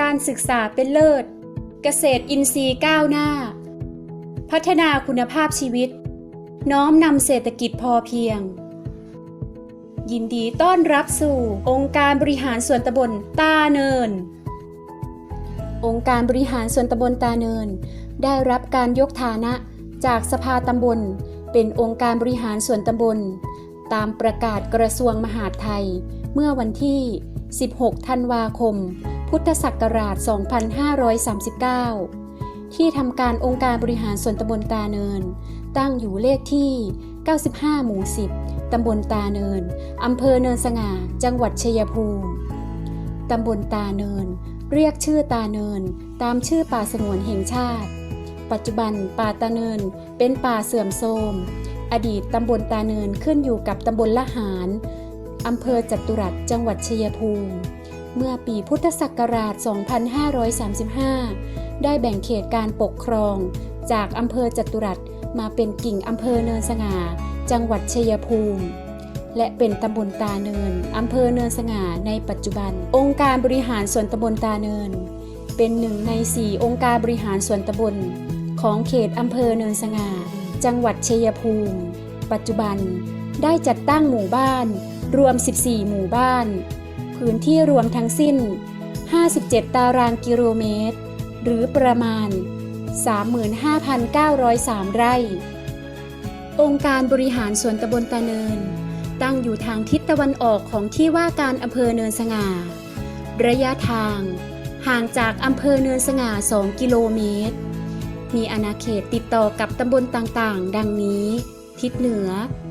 การศึกษาเป็นเลิศ เกษตรอินทรีย์ก้าวหน้า พัฒนาคุณภาพชีวิต น้อมนำเศรษฐกิจพอเพียง ยินดีต้อนรับสู่องค์การบริหารส่วนตำบลตาเนิน องค์การบริหารส่วนตำบลตาเนิน ได้รับการยกฐานะจากสภาตำบล เป็นองค์การบริหารส่วนตำบล ตามประกาศกระทรวงมหาดไทย เมื่อวันที่ 16 ธันวาคม พุทธศักราช 2539 ที่ทำการองค์การบริหารส่วนตำบลตาเนิน ตั้งอยู่เลขที่ 95 หมู่ 10 ตำบลตาเนิน อำเภอเนินสง่า จังหวัดชัยภูมิ ตำบลตาเนิน เรียกชื่อตาเนิน ตามชื่อป่าสงวนแห่งชาติ ปัจจุบันป่าตาเนินเป็นป่าเสื่อมโทรม อดีตตำบลตาเนินขึ้นอยู่กับตำบลละหารอำเภอจัตุรัสจังหวัดชัยภูมิ เมื่อปีพุทธศักราช 2535 ได้แบ่งเขตการปกครอง จากอำเภอจัตุรัสมาเป็นกิ่งอำเภอเนินสง่า จังหวัดชัยภูมิ และเป็นตำบลตาเนินอำเภอเนินสง่าในปัจจุบัน องค์การบริหารส่วนตำบลตาเนิน เป็นหนึ่งในสี่องค์การบริหารส่วนตำบล ของเขตอำเภอเนินสง่า จังหวัดชัยภูมิ ปัจจุบันได้จัดตั้งหมู่บ้าน รวม 14 หมู่บ้าน พื้นที่รวมทั้งสิ้น 57 ตารางกิโลเมตร หรือประมาณ 35,903 ไร่ องค์การบริหารส่วนตำบลตาเนิน ตั้งอยู่ทางทิศตะวันออกของที่ว่าการอำเภอเนินสง่า ระยะทาง ห่างจากอำเภอเนินสง่า 2 กิโลเมตร มีอาณาเขตติดต่อกับตำบลต่างๆ ดังนี้ ทิศเหนือ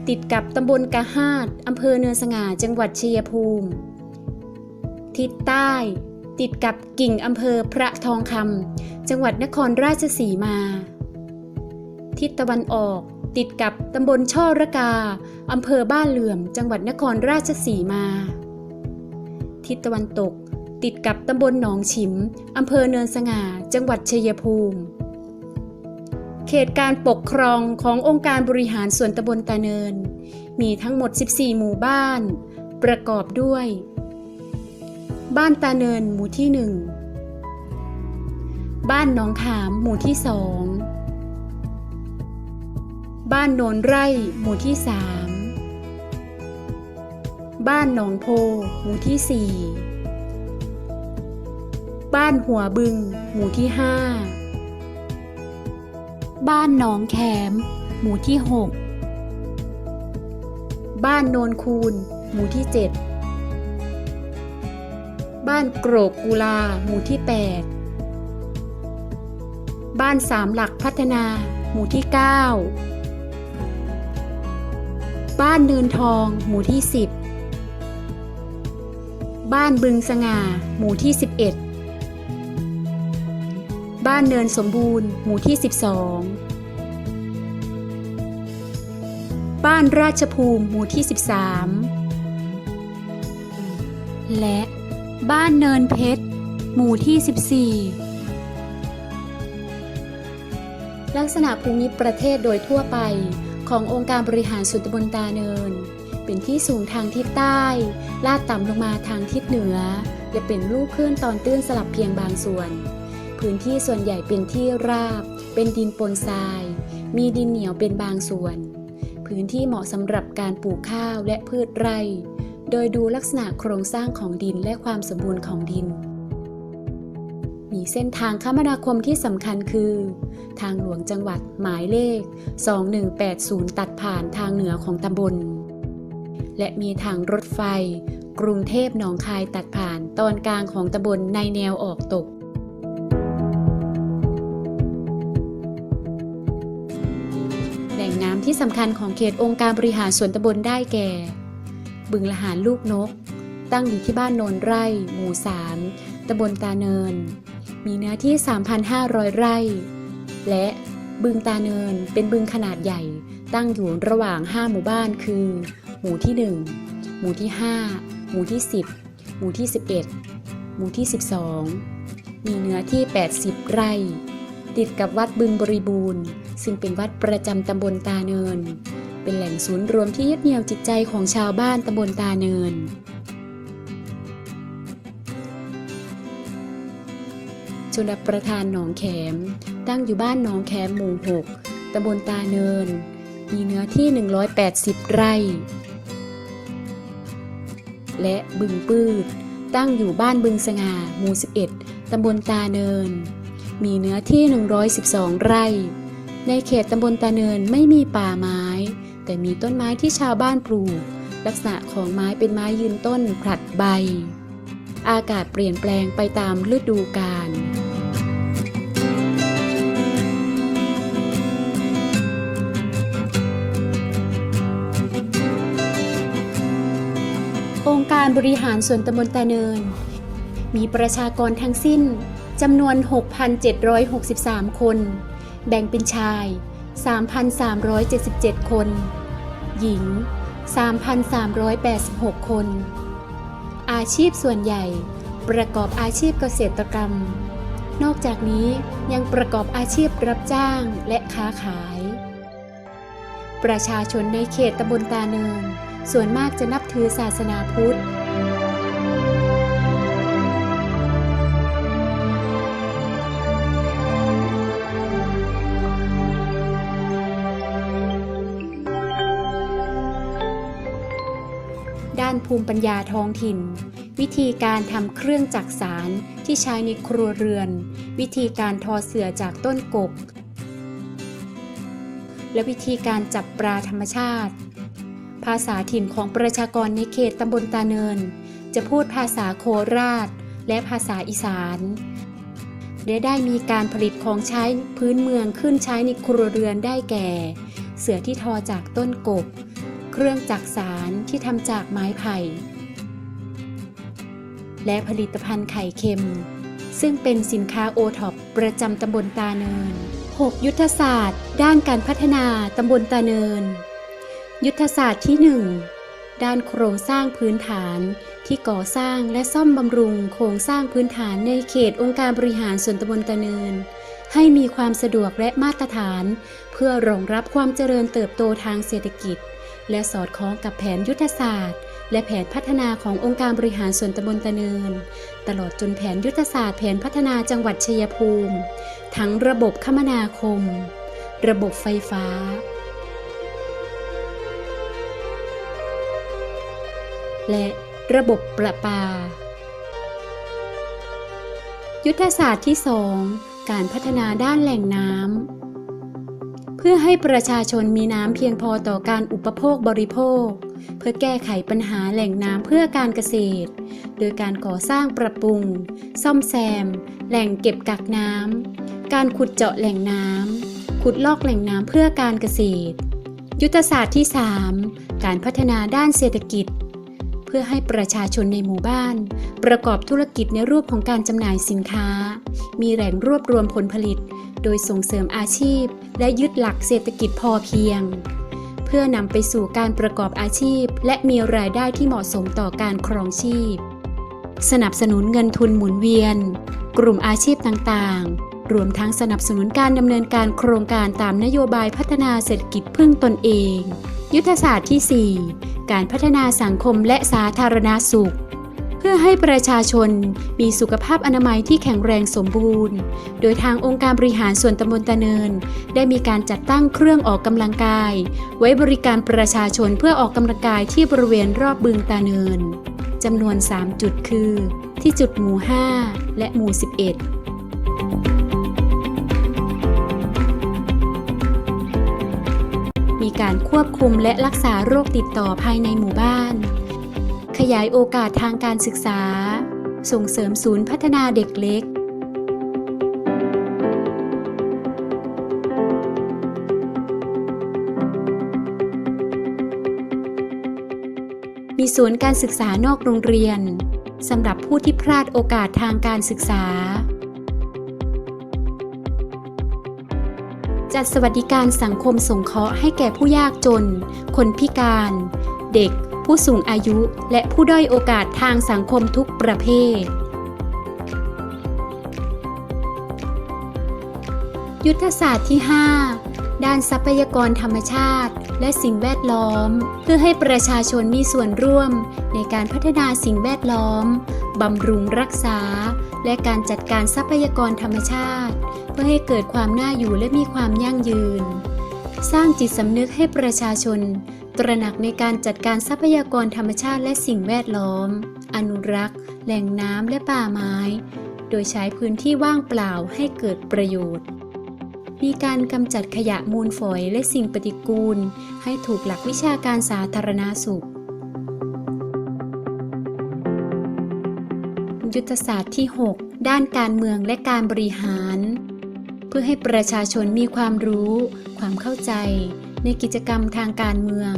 ติดกับตำบลกะฮาดอำเภอเนินสง่า จังหวัดชัยภูมิ ทิศใต้ ติดกับกิ่งอำเภอพระทองคำจังหวัดนครราชสีมา ทิศตะวันออก ติดกับตำบลช่อระกาอำเภอบ้านเหลื่อม จังหวัดนครราชสีมา ทิศตะวันตก ติดกับตำบลหนองฉิมอำเภอเนินสง่า จังหวัดชัยภูมิ เขตการปกครองขององค์การบริหารส่วนตำบลตาเนิน มีทั้งหมด 14 หมู่บ้าน ประกอบด้วย บ้านตาเนินหมู่ที่หนึ่ง บ้านหนองขามหมู่ที่สอง บ้านโนนไร่หมู่ที่สาม บ้านหนองโพหมู่ที่สี่ บ้านหัวบึงหมู่ที่ห้า บ้านหนองแขมหมู่ที่หก บ้านโนนคูนหมู่ที่เจ็ด บ้านโกรกกุลา หมู่ที่แปดบ้านสามหลักพัฒนา หมู่ที่เก้าบ้านเนินทอง หมู่ที่ 10 บ้านบึงสง่า หมู่ที่ 11 บ้านเนินสมบูรณ์ หมู่ที่ 12 บ้านราชภูมิ หมู่ที่ 13 และ บ้านเนินเพชร หมู่ที่ 14 ลักษณะภูมิประเทศโดยทั่วไปขององค์การบริหารส่วนตำบลตาเนิน เป็นที่สูงทางทิศใต้ ลาดต่ำลงมาทางทิศเหนือและเป็นลูกคลื่นตอนตื้นสลับเพียงบางส่วน พื้นที่ส่วนใหญ่เป็นที่ราบ เป็นดินปนทราย มีดินเหนียวเป็นบางส่วน พื้นที่เหมาะสำหรับการปลูกข้าวและพืชไร่ โดยดูลักษณะโครงสร้างของดินและความสมบูรณ์ของดิน มีเส้นทางคมนาคมที่สำคัญคือ ทางหลวงจังหวัดหมายเลข 2180 ตัดผ่านทางเหนือของตำบล และมีทางรถไฟ กรุงเทพหนองคายตัดผ่านตอนกลางของตำบลในแนวออกตกแหล่งน้ำที่สำคัญของเขตองค์การบริหารส่วนตำบลได้แก่ บึงละหารลูกนก ตั้งอยู่ที่บ้านโนนไร่ หมู่ 3ตำบลตาเนิน มีเนื้อที่ 3,500 ไร่ และบึงตาเนินเป็นบึงขนาดใหญ่ ตั้งอยู่ระหว่าง 5 หมู่บ้านคือ หมู่ที่ 1 หมู่ที่ 5 หมู่ที่ 10 หมู่ที่ 11 หมู่ที่ 12 มีเนื้อที่ 80 ไร่ ติดกับวัดบึงบริบูรณ์ ซึ่งเป็นวัดประจำตำบลตาเนิน เป็นแหล่งศูนย์รวมที่ยึดเหนี่ยวจิตใจของชาวบ้านตำบลตาเนิน ชนประทานหนองแขม ตั้งอยู่บ้านหนองแขมหมู่ 6ตำบลตาเนิน มีเนื้อที่ 180 ไร่ และบึงปืดตั้งอยู่บ้านบึงสง่าหมู่ 11ตำบลตาเนิน มีเนื้อที่ 112 ไร่ในเขตตำบลตาเนินไม่มีป่าไม้ แต่มีต้นไม้ที่ชาวบ้านปลูก ลักษณะของไม้เป็นไม้ยืนต้นผลัดใบ อากาศเปลี่ยนแปลงไปตามฤดูกาลองค์การบริหารส่วนตำบลตาเนิน มีประชากรทั้งสิ้นจำนวน 6,763 คน แบ่งเป็นชาย 3,377 คน หญิง 3,386 คน อาชีพส่วนใหญ่ ประกอบอาชีพเกษตรกรรม นอกจากนี้ยังประกอบอาชีพรับจ้างและค้าขาย ประชาชนในเขตตำบลตาเนิน ส่วนมากจะนับถือศาสนาพุทธ ภูมิปัญญาท้องถิ่น วิธีการทำเครื่องจักสารที่ใช้ในครัวเรือน วิธีการทอเสื่อจากต้นกก และวิธีการจับปลาธรรมชาติ ภาษาถิ่นของประชากรในเขตตำบลตาเนิน จะพูดภาษาโคราช และภาษาอีสานและได้มีการผลิตของใช้พื้นเมืองขึ้นใช้ในครัวเรือนได้แก่ เสือที่ทอจากต้นกก เครื่องจักสารที่ทำจากไม้ไผ่ และผลิตภัณฑ์ไข่เค็ม ซึ่งเป็นสินค้าโอท็อปประจำตำบลตาเนิน 6 ยุทธศาสตร์ ด้านการพัฒนาตำบลตาเนิน ยุทธศาสตร์ที่ 1 ด้านโครงสร้างพื้นฐานที่ก่อสร้างและซ่อมบำรุงโครงสร้างพื้นฐานในเขตองค์การบริหารส่วนตำบลตาเนิน ให้มีความสะดวกและมาตรฐาน เพื่อรองรับความเจริญเติบโตทางเศรษฐกิจ และสอดคล้องกับแผนยุทธศาสตร์ และแผนพัฒนาขององค์การบริหารส่วนตำบลตะเนิน ตลอดจนแผนยุทธศาสตร์แผนพัฒนาจังหวัดชัยภูมิ ทั้งระบบคมนาคม ระบบไฟฟ้า และระบบประปา ยุทธศาสตร์ที่ 2 การพัฒนาด้านแหล่งน้ำ เพื่อให้ประชาชนมีน้ำเพียงพอต่อการอุปโภคบริโภค เพื่อแก้ไขปัญหาแหล่งน้ำเพื่อการเกษตร โดยการก่อสร้างปรับปรุง ซ่อมแซม แหล่งเก็บกักน้ำการขุดเจาะแหล่งน้ำขุดลอกแหล่งน้ำเพื่อการเกษตร ยุทธศาสตร์ที่ 3 การพัฒนาด้านเศรษฐกิจ พื่อให้ประชาชนในหมู่บ้าน ประกอบธุรกิจในรูปของการจำหน่ายสินค้า มีแหล่งรวบรวมผลผลิต โดยส่งเสริมอาชีพ และยึดหลักเศรษฐกิจพอเพียง เพื่อนำไปสู่การประกอบอาชีพ และมีรายได้ที่เหมาะสมต่อการครองชีพ สนับสนุนเงินทุนหมุนเวียน กลุ่มอาชีพต่างๆ รวมทั้งสนับสนุนการดำเนินการโครงการตามนโยบายพัฒนาเศรษฐกิจพึ่งตนเอง ยุทธศาสตร์ที่ 4 การพัฒนาสังคมและสาธารณสุข เพื่อให้ประชาชนมีสุขภาพอนามัยที่แข็งแรงสมบูรณ์ โดยทางองค์การบริหารส่วนตำบลตะเนิน ได้มีการจัดตั้งเครื่องออกกำลังกาย ไว้บริการประชาชนเพื่อออกกำลังกายที่บริเวณรอบบึงตาเนินจำนวน 3 จุดคือ ที่จุดหมู่ 5 และหมู่ 11 การควบคุมและรักษาโรคติดต่อภายในหมู่บ้าน ขยายโอกาสทางการศึกษา ส่งเสริมศูนย์พัฒนาเด็กเล็ก มีศูนย์การศึกษานอกโรงเรียนสำหรับผู้ที่พลาดโอกาสทางการศึกษา จัดสวัสดิการสังคมสงเคราะห์ให้แก่ผู้ยากจน คนพิการ เด็ก ผู้สูงอายุ และผู้ด้อยโอกาสทางสังคมทุกประเภท ยุทธศาสตร์ที่ 5 ด้านทรัพยากรธรรมชาติ และสิ่งแวดล้อม เพื่อให้ประชาชนมีส่วนร่วม ในการพัฒนาสิ่งแวดล้อม บำรุงรักษา และการจัดการทรัพยากรธรรมชาติ พื่อให้เกิดความน่าอยู่และมีความยั่งยืน สร้างจิตสำนึกให้ประชาชน ตระหนักในการจัดการทรัพยากรธรรมชาติและสิ่งแวดล้อม อนุรักษ์ แหล่งน้ำและป่าไม้ โดยใช้พื้นที่ว่างเปล่าให้เกิดประโยชน์ มีการกำจัดขยะมูลฝอยและสิ่งปฏิกูล ให้ถูกหลักวิชาการสาธารณาสุขยุทธศาสตร์ที่ 6 ด้านการเมืองและการบริหาร เพื่อให้ประชาชนมีความรู้ ความเข้าใจ ในกิจกรรมทางการเมือง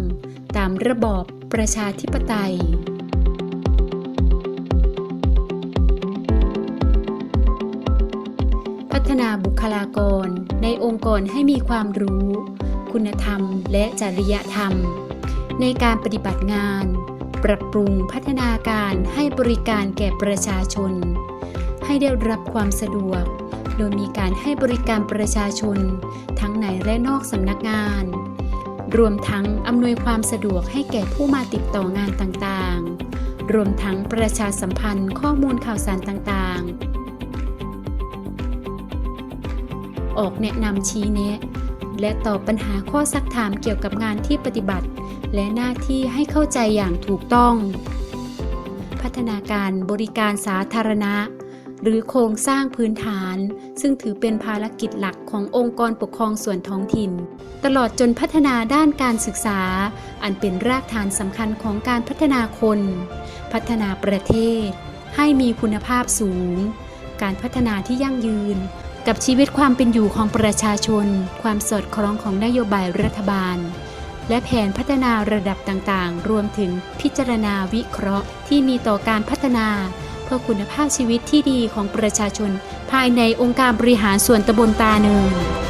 ตามระบอบประชาธิปไตยพัฒนาบุคลากรในองค์กรให้มีความรู้ คุณธรรมและจริยธรรม ในการปฏิบัติงาน ปรับปรุงพัฒนาการให้บริการแก่ประชาชน ให้ได้รับความสะดวก โดยมีการให้บริการประชาชน ทั้งในและนอกสำนักงาน รวมทั้งอำนวยความสะดวกให้แก่ผู้มาติดต่องานต่างๆ รวมทั้งประชาสัมพันธ์ข้อมูลข่าวสารต่างๆ ออกแนะนำชี้แนะ และตอบปัญหาข้อซักถามเกี่ยวกับงานที่ปฏิบัติ และหน้าที่ให้เข้าใจอย่างถูกต้อง พัฒนาการบริการสาธารณะ หรือโครงสร้างพื้นฐาน ซึ่งถือเป็นภารกิจหลักขององค์กรปกครองส่วนท้องถิ่น ตลอดจนพัฒนาด้านการศึกษา อันเป็นรากฐานสำคัญของการพัฒนาคน พัฒนาประเทศ ให้มีคุณภาพสูง การพัฒนาที่ยั่งยืน กับชีวิตความเป็นอยู่ของประชาชน ความสอดคล้องของนโยบายรัฐบาลและแผนพัฒนาระดับต่างๆ รวมถึงพิจารณาวิเคราะห์ที่มีต่อการพัฒนา พื่อคุณภาพชีวิตที่ดีของประชาชน ภายในองค์การบริหารส่วนตำบลตาเนิน